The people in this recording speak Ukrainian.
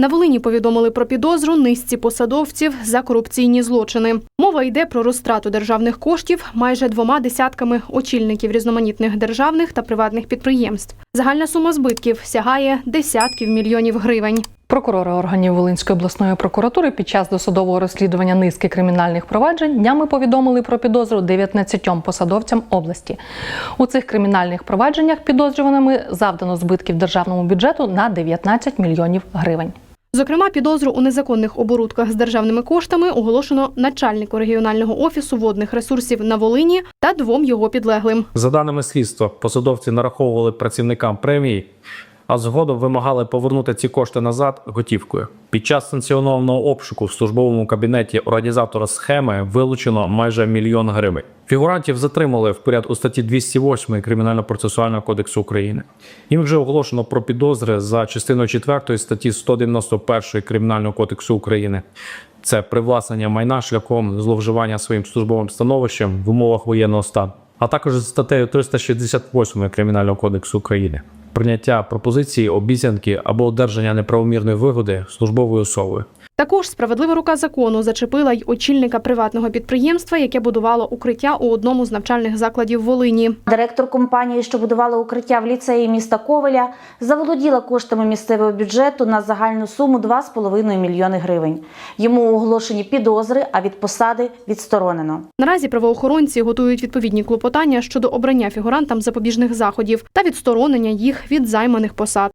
На Волині повідомили про підозру низці посадовців за корупційні злочини. Мова йде про розтрату державних коштів майже двома десятками очільників різноманітних державних та приватних підприємств. Загальна сума збитків сягає десятків мільйонів гривень. Прокурори органів Волинської обласної прокуратури під час досудового розслідування низки кримінальних проваджень днями повідомили про підозру 19 посадовцям області. У цих кримінальних провадженнях підозрюваними завдано збитків державному бюджету на 19 мільйонів гривень. Зокрема, підозру у незаконних оборудках з державними коштами оголошено начальнику регіонального офісу водних ресурсів на Волині та двом його підлеглим. За даними слідства, посадовці нараховували працівникам премії, а згодом вимагали повернути ці кошти назад готівкою. Під час санкціонованого обшуку в службовому кабінеті організатора схеми вилучено майже мільйон гривень. Фігурантів затримали в порядку статті 208 Кримінально-процесуального кодексу України. Їм вже оголошено про підозри за частиною 4 статті 191 Кримінального кодексу України. Це привласнення майна шляхом зловживання своїм службовим становищем в умовах воєнного стану, а також за статтею 368 Кримінального кодексу України. Прийняття пропозиції, обіцянки або одержання неправомірної вигоди службовою особою. Також справедлива рука закону зачепила й очільника приватного підприємства, яке будувало укриття у одному з навчальних закладів Волині. Директор компанії, що будувала укриття в ліцеї міста Ковеля, заволоділа коштами місцевого бюджету на загальну суму 2,5 мільйони гривень. Йому оголошені підозри, а від посади відсторонено. Наразі правоохоронці готують відповідні клопотання щодо обрання фігурантам запобіжних заходів та відсторонення їх від займаних посад.